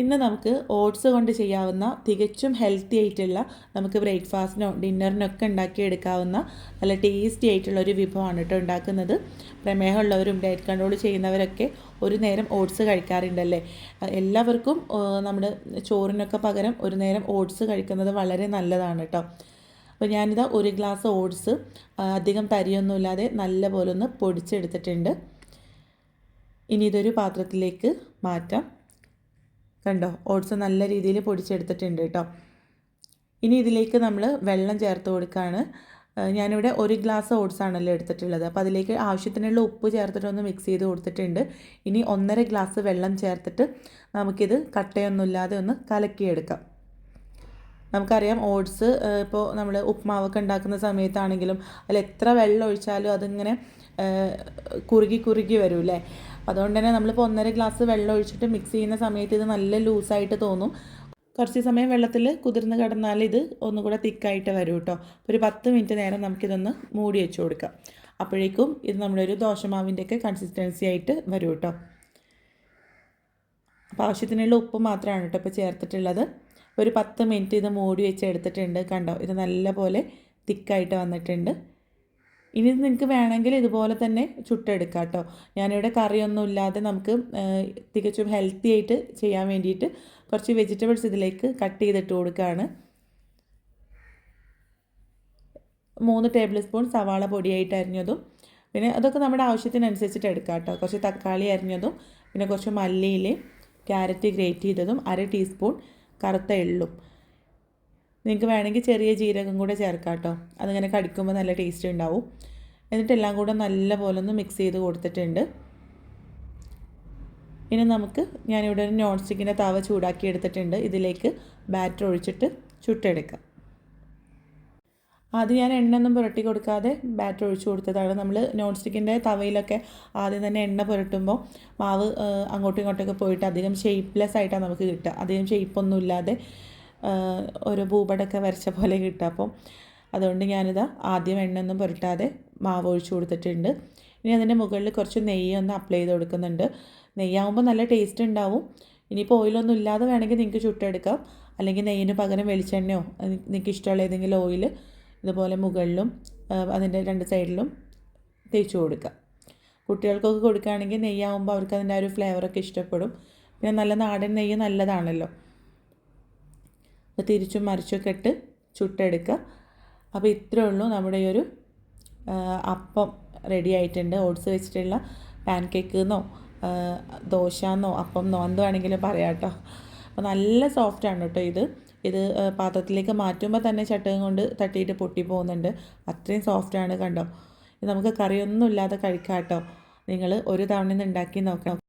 ഇന്ന് നമുക്ക് ഓട്സ് കൊണ്ട് ചെയ്യാവുന്ന തികച്ചും ഹെൽത്തി ആയിട്ടുള്ള നമുക്ക് ബ്രേക്ക്ഫാസ്റ്റിനോ ഡിന്നറിനൊക്കെ ഉണ്ടാക്കിയെടുക്കാവുന്ന നല്ല ടേസ്റ്റി ആയിട്ടുള്ള ഒരു വിഭവമാണ് കേട്ടോ ഉണ്ടാക്കുന്നത്. പ്രമേഹമുള്ളവരും ഡയറ്റ് കൺട്രോൾ ചെയ്യുന്നവരൊക്കെ ഒരു നേരം ഓട്സ് കഴിക്കാറുണ്ടല്ലേ? എല്ലാവർക്കും നമ്മുടെ ചോറിനൊക്കെ പകരം ഒരു നേരം ഓട്സ് കഴിക്കുന്നത് വളരെ നല്ലതാണ് കേട്ടോ. അപ്പോൾ ഞാനിതാ ഒരു ഗ്ലാസ് ഓട്സ് അധികം തരിയൊന്നുമില്ലാതെ നല്ല പോലെ ഒന്ന് പൊടിച്ചെടുത്തിട്ടുണ്ട്. ഇനി ഇതൊരു പാത്രത്തിലേക്ക് മാറ്റാം. കണ്ടോ? ഓട്സ് നല്ല രീതിയിൽ പൊടിച്ചെടുത്തിട്ടുണ്ട് കേട്ടോ. ഇനി ഇതിലേക്ക് നമ്മൾ വെള്ളം ചേർത്ത് കൊടുക്കുകയാണ് ഞാനിവിടെ ഒരു ഗ്ലാസ് ഓട്സ് ആണല്ലോ എടുത്തിട്ടുള്ളത്. അപ്പോൾ അതിലേക്ക് ആവശ്യത്തിനുള്ള ഉപ്പ് ചേർത്തിട്ടൊന്ന് മിക്സ് ചെയ്ത് കൊടുത്തിട്ടുണ്ട്. ഇനി ഒന്നര ഗ്ലാസ് വെള്ളം ചേർത്തിട്ട് നമുക്കിത് കട്ടയൊന്നുമില്ലാതെ ഒന്ന് കലക്കിയെടുക്കാം. നമുക്കറിയാം ഓട്സ് ഇപ്പോൾ നമ്മൾ ഉപ്മാവൊക്കെ ഉണ്ടാക്കുന്ന സമയത്താണെങ്കിലും അതിൽ എത്ര വെള്ളം ഒഴിച്ചാലും അതിങ്ങനെ കുറുകി കുറുകി വരും അല്ലേ അതുകൊണ്ട് തന്നെ നമ്മളിപ്പോൾ ഒന്നര ഗ്ലാസ് വെള്ളം ഒഴിച്ചിട്ട് മിക്സ് ചെയ്യുന്ന സമയത്ത് ഇത് നല്ല ലൂസായിട്ട് തോന്നും. കുറച്ച് സമയം വെള്ളത്തിൽ കുതിർന്ന് കിടന്നാൽ ഇത് ഒന്നുകൂടെ തിക്കായിട്ട് വരും കേട്ടോ ഒരു പത്ത് മിനിറ്റ് നേരം നമുക്കിതൊന്ന് മൂടി വെച്ച് കൊടുക്കാം. അപ്പോഴേക്കും ഇത് നമ്മുടെ ഒരു ദോശമാവിന്റെയൊക്കെ കൺസിസ്റ്റൻസി ആയിട്ട് വരും കേട്ടോ അപ്പോൾ ആവശ്യത്തിനുള്ള ഉപ്പ് മാത്രമാണ് കേട്ടോ ഇപ്പോൾ ചേർത്തിട്ടുള്ളത്. ഒരു പത്ത് മിനിറ്റ് ഇത് മൂടി വെച്ച് എടുത്തിട്ടുണ്ട്. കണ്ടോ? ഇത് നല്ല പോലെ തിക്കായിട്ട് വന്നിട്ടുണ്ട്. ഇനി നിങ്ങൾക്ക് വേണമെങ്കിൽ ഇതുപോലെ തന്നെ ചുട്ടെടുക്കാം കേട്ടോ. ഞാനിവിടെ കറിയൊന്നും ഇല്ലാതെ നമുക്ക് തികച്ചും ഹെൽത്തി ആയിട്ട് ചെയ്യാൻ വേണ്ടിയിട്ട് കുറച്ച് വെജിറ്റബിൾസ് ഇതിലേക്ക് കട്ട് ചെയ്തിട്ട് കൊടുക്കുകയാണ്. മൂന്ന് ടേബിൾ സ്പൂൺ സവാള പൊടിയായിട്ട് അരിഞ്ഞതും പിന്നെ അതൊക്കെ നമ്മുടെ ആവശ്യത്തിനനുസരിച്ചിട്ട് എടുക്കാം കേട്ടോ. കുറച്ച് തക്കാളി അരിഞ്ഞതും പിന്നെ കുറച്ച് മല്ലിയിൽ ക്യാരറ്റ് ഗ്രേറ്റ് ചെയ്തതും അര ടീസ്പൂൺ കറുത്ത എള്ളും. നിങ്ങൾക്ക് വേണമെങ്കിൽ ചെറിയ ജീരകം കൂടെ ചേർക്കാം കേട്ടോ അതിങ്ങനെ കടിക്കുമ്പോൾ നല്ല ടേസ്റ്റ് ഉണ്ടാവും. എന്നിട്ട് എല്ലാം കൂടെ നല്ല പോലെ ഒന്ന് മിക്സ് ചെയ്ത് കൊടുത്തിട്ടുണ്ട്. ഇനി നമുക്ക് ഞാനിവിടെ ഒരു നോൺ സ്റ്റിക്കിന്റെ തവ ചൂടാക്കി എടുത്തിട്ടുണ്ട്. ഇതിലേക്ക് ബാറ്റർ ഒഴിച്ചിട്ട് ചുട്ടെടുക്കാം. ആദ്യം ഞാൻ എണ്ണയൊന്നും പുരട്ടി കൊടുക്കാതെ ബാറ്റർ ഒഴിച്ചു കൊടുത്തതാണ്. നമ്മൾ നോൺ സ്റ്റിക്കിന്റെ തവയിലൊക്കെ ആദ്യം തന്നെ എണ്ണ പുരട്ടുമ്പോൾ മാവ് അങ്ങോട്ടും ഇങ്ങോട്ടൊക്കെ പോയിട്ട് അധികം ഷേപ്പ്ലെസ് ആയിട്ടാണ് നമുക്ക് കിട്ടുക. അധികം ഷേപ്പൊന്നും ഇല്ലാതെ ഒരു ഭൂപടമൊക്കെ വരച്ച പോലെ കിട്ടുക. അപ്പം അതുകൊണ്ട് ഞാനിതാ ആദ്യം എണ്ണയൊന്നും പുരട്ടാതെ മാവ് ഒഴിച്ചു കൊടുത്തിട്ടുണ്ട്. ഇനി അതിന്റെ മുകളിൽ കുറച്ച് നെയ്യ് ഒന്ന് അപ്ലൈ ചെയ്ത് കൊടുക്കുന്നുണ്ട്. നെയ്യാവുമ്പോൾ നല്ല ടേസ്റ്റ് ഉണ്ടാവും. ഇനിയിപ്പോൾ ഓയിലൊന്നും ഇല്ലാതെ വേണമെങ്കിൽ നിങ്ങൾക്ക് ചുട്ടെടുക്കാം. അല്ലെങ്കിൽ നെയ്യിന് പകരം വെളിച്ചെണ്ണയോ നിങ്ങൾക്ക് ഇഷ്ടമുള്ള ഏതെങ്കിലും ഓയിൽ ഇതുപോലെ മുകളിലും അതിന്റെ രണ്ട് സൈഡിലും തേച്ച് കൊടുക്കുക. കുട്ടികൾക്കൊക്കെ കൊടുക്കുകയാണെങ്കിൽ നെയ്യാവുമ്പോൾ അവർക്ക് അതിന്റെ ആ ഒരു ഫ്ലേവറൊക്കെ ഇഷ്ടപ്പെടും. പിന്നെ നല്ല നാടൻ നെയ്യ് നല്ലതാണല്ലോ. തിരിച്ചും മറിച്ചൊക്കെ ഇട്ട് ചുട്ടെടുക്കുക. അപ്പോൾ ഇത്രയേ ഉള്ളൂ നമ്മുടെ ഈ ഒരു അപ്പം റെഡി ആയിട്ടുണ്ട്. ഓട്സ് വെച്ചിട്ടുള്ള പാൻ കേക്ക് എന്നോ ദോശ എന്നോ അപ്പം എന്നോ എന്ത് വേണമെങ്കിലും പറയാം കേട്ടോ. അപ്പോൾ നല്ല സോഫ്റ്റാണ് കേട്ടോ ഇത്. ഇത് പാത്രത്തിലേക്ക് മാറ്റുമ്പോൾ തന്നെ ചട്ടകം കൊണ്ട് തട്ടിയിട്ട് പൊട്ടി പോകുന്നുണ്ട്. അത്രയും സോഫ്റ്റാണ് കണ്ടോ? ഇത് നമുക്ക് കറിയൊന്നും ഇല്ലാതെ കഴിക്കാം കേട്ടോ നിങ്ങൾ ഒരു തവണ ഉണ്ടാക്കി നോക്കണം.